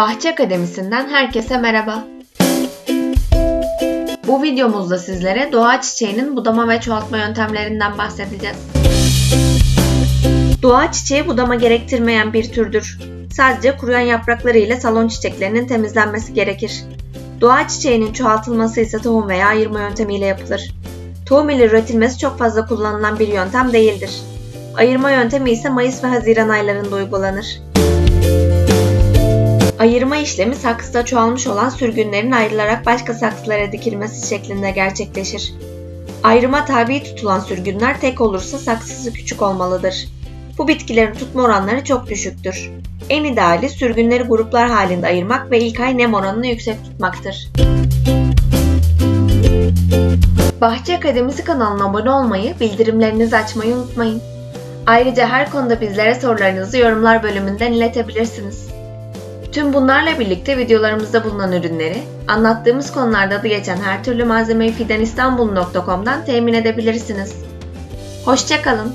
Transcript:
Bahçe Akademisi'nden herkese merhaba. Bu videomuzda sizlere doğa çiçeğinin budama ve çoğaltma yöntemlerinden bahsedeceğiz. Doğa çiçeği budama gerektirmeyen bir türdür. Sadece kuruyan yaprakları ile salon çiçeklerinin temizlenmesi gerekir. Doğa çiçeğinin çoğaltılması ise tohum veya ayırma yöntemiyle yapılır. Tohum ile üretilmesi çok fazla kullanılan bir yöntem değildir. Ayırma yöntemi ise Mayıs ve Haziran aylarında uygulanır. Ayırma işlemi saksıda çoğalmış olan sürgünlerin ayrılarak başka saksılara dikilmesi şeklinde gerçekleşir. Ayrıma tabi tutulan sürgünler tek olursa saksısı küçük olmalıdır. Bu bitkilerin tutma oranları çok düşüktür. En ideali sürgünleri gruplar halinde ayırmak ve ilk ay nem oranını yüksek tutmaktır. Bahçe Akademisi kanalına abone olmayı, bildirimlerinizi açmayı unutmayın. Ayrıca her konuda bizlere sorularınızı yorumlar bölümünden iletebilirsiniz. Tüm bunlarla birlikte videolarımızda bulunan ürünleri, anlattığımız konularda adı geçen her türlü malzemeyi fidanistanbul.com'dan temin edebilirsiniz. Hoşçakalın.